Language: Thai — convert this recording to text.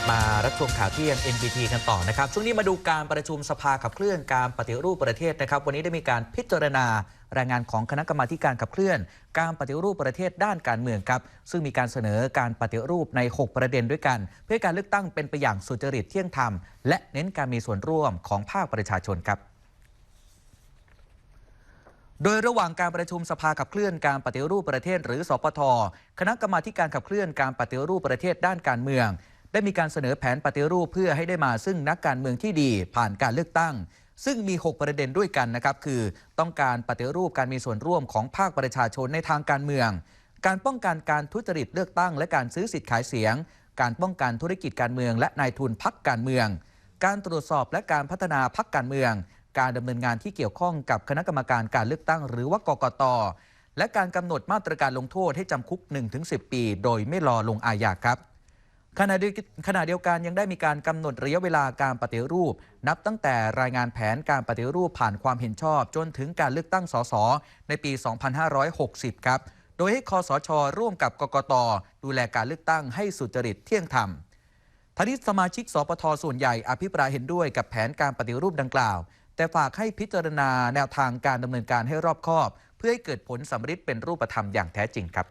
บมารับชมข่าวเที่ยง NPT กันต่อนะครับ ช่วงนี้มาดูการประชุมสภาขับเคลื่อนการปฏิรูปประเทศนะครับ วันนี้ได้มีการพิจารณารายงานของคณะกรรมาการขับเคลื่อน การปฏิรูปประเทศด้านการเมืองครับ ซึ่งมีการเสนอการปฏิรูปใน 6 ประเด็นด้วยกัน เพื่อการเลือกตั้งเป็นไปอย่างสุจริตเที่ยงธรรม และเน้นการมีส่วนร่วมของภาคประชาชนครับโดยระหว่างการประชุมสภาขับเคลื่อนการปฏิรูปประเทศหรือสปท คณะกรรมาการขับเคลื่อนการปฏิรูปประเทศด้านการเมือง ได้มีการเสนอแผนปฏิรูปเพื่อให้ได้มาซึ่งนักการเมืองที่ดีผ่านการเลือกตั้ง ซึ่งมี 6 ประเด็นด้วยกันนะครับ คือต้องการปฏิรูปการมีส่วนร่วมของภาคประชาชนในทางการเมือง การป้องกันการทุจริตเลือกตั้ง และการซื้อสิทธิ์ขายเสียง การป้องกันธุรกิจการเมือง และนายทุนพักการเมือง การตรวจสอบและการพัฒนาพักการเมือง การดำเนินงานที่เกี่ยวข้องกับคณะกรรมการการเลือกตั้ง หรือว่ากกตและการกำหนดมาตรการลงโทษให้จำคุก 1-10 ปี โดยไม่รอลงอาญาครับ ขณะเดียวกันยังได้มีการกำหนดระยะเวลาการปฏิรูป นับตั้งแต่รายงานแผนการปฏิรูปผ่านความเห็นชอบ จนถึงการเลือกตั้งสสในปี 2560 ครับ โดยให้คอสช ร่วมกับกกต ดูแลการเลือกตั้งให้สุจริตเที่ยงธรรมทนี้สมาชิกสปทส่วนใหญ่อภิปรายเห็นด้วยกับแผนการปฏิรูปดังกล่าว แต่ฝากให้พิจารณาแนวทางการดำเนินการให้รอบคอบ เพื่อให้เกิดผลสำฤทธิ์เป็นรูปธรรมอย่างแท้จริงครับ